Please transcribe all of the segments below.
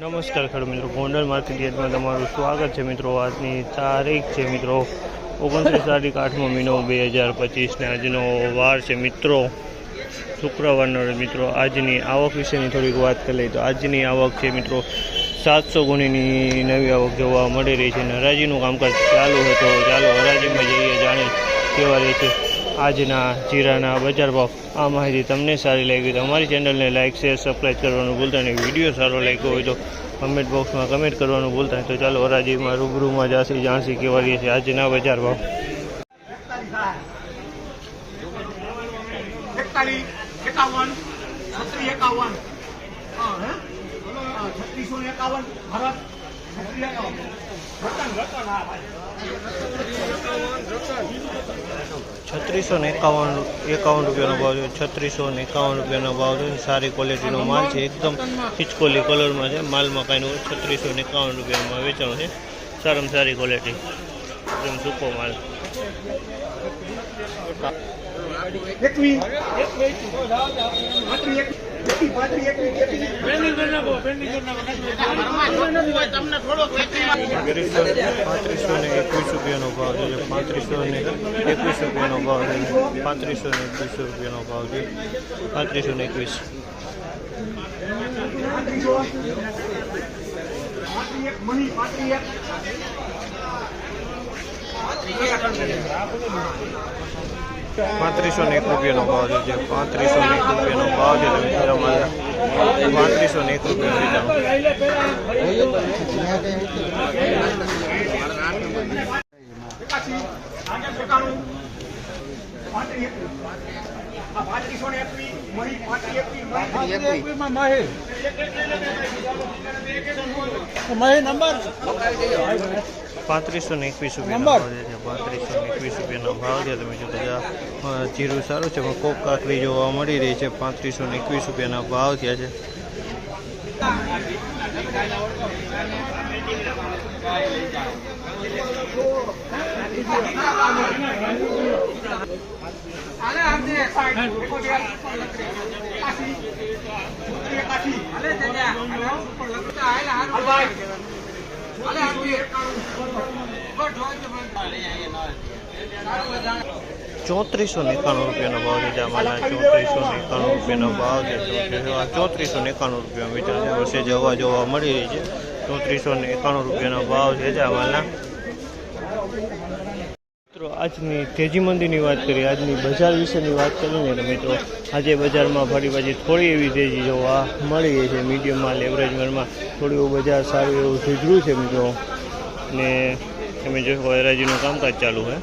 નમસ્કાર ખેડૂત મિત્રો, ગોંડલ માર્કેટ તમારું સ્વાગત છે મિત્રો. આજની તારીખ છે મિત્રો, ઓગણત્રીસ તારીખ આઠમો મહિનો બે હજાર પચીસને. આજનો વાર છે મિત્રો, શુક્રવારનો મિત્રો. આજની આવક વિશેની થોડીક વાત કરી લઈએ તો આજની આવક છે મિત્રો, સાતસો ગુણીની નવી આવક જોવા મળી રહી છે. અને હરાજીનું કામકાજ ચાલુ હતું ચાલો હરાજીમાં જઈએ, જાણીએ કેવા રહે છે. આજના જીરાના બજાર ભાવ. આ માહિતી તમને સારી લાગી તો અમારી ચેનલને લાઇક શેર સબસ્ક્રાઈબ કરવાનું ભૂલતા નહીં. વીડિયો સારો લાગ્યો હોય તો કમેન્ટ બોક્સમાં કમેન્ટ કરવાનું ભૂલતા નહીં. તો ચાલો હરાજીમાં રૂબરૂમાં જાસી જાણસી કેવા રહીએ છીએ આજના બજાર ભાવ. છત્રીસો એકાવન, ભરત. છત્રીસ ને એકાવન એકાવન રૂપિયાનો ભાવ છે. છત્રીસો ને એકાવન રૂપિયાનો ભાવ છે. સારી ક્વોલિટીનો માલ છે. એકદમ ખીચકોલી કલરમાં છે. માલમાં કાંઈ છત્રીસો ને એકાવન રૂપિયામાં વેચાણ છે. સારામાં સારી ક્વોલિટી એકદમ સૂકો માલ. એકવીસ પાંત્રીસ ને એકવીસ રૂપિયાનો ભાવ છે પાંત્રીસો ને એકવીસ રૂપિયાનો ભાવ છે પાંત્રીસો ને એકવીસ રૂપિયાનો ભાવ છે પાંત્રીસો ને એકવીસ પાંત્રીસો પાંત્રીસ ને એક રૂપિયાનો ભાવ છે જે પાંત્રીસો ને એક રૂપિયાનો ભાવ છે. તમે પાંત્રીસો ને એક રૂપિયાનો વેચાણ એકાસી સરકારનું પાંત્રીસ ને એકવીસ મની પાંત્રીસ એકવીસ નંબર. પાંત્રીસો ને એકવીસ રૂપિયાનો ભાવ છે. પાંત્રીસો ને એકવીસ રૂપિયાનો ભાવ છે તમે જો બધા જીરું સારું છે પણ કોક કાકરી જોવા મળી રહી છે પાંત્રીસો ને એકવીસ રૂપિયાના ભાવ થયા છે. ચોત્રીસો એકાણું રૂપિયાનો ભાવ છે જામાના ચોત્રીસો એકાણું રૂપિયાનો ભાવ છે. ચોત્રીસો એકાણું રૂપિયા મીટર છે. વર્ષે જવા જોવા મળી રહી છે ચોત્રીસો ને એકાણું રૂપિયાનો ભાવ છે જામાના મિત્રો, આજની તેજી મંદીની વાત કરીએ, આજની બજાર વિશેની વાત કરીએ તો મિત્રો, આજે બજારમાં ફરી પાછી થોડી એવી તેજી જોવા મળી રહી છે. મીડિયમમાં માલ એવરેજ થોડું એવું બજાર સારું એવું સુધર્યું છે મિત્રો. ને તમે જોશો હરાજીનું કામકાજ ચાલુ છે.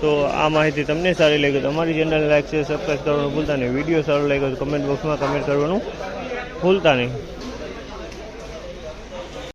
તો આ માહિતી તમને સારી લાગી તો અમારી ચેનલને લાઈક છે સબસ્ક્રાઈબ કરવાનું ભૂલતા નહીં. વીડિયો સારો લાગ્યો તો કમેન્ટ બોક્સમાં કમેન્ટ કરવાનું ભૂલતા નહીં.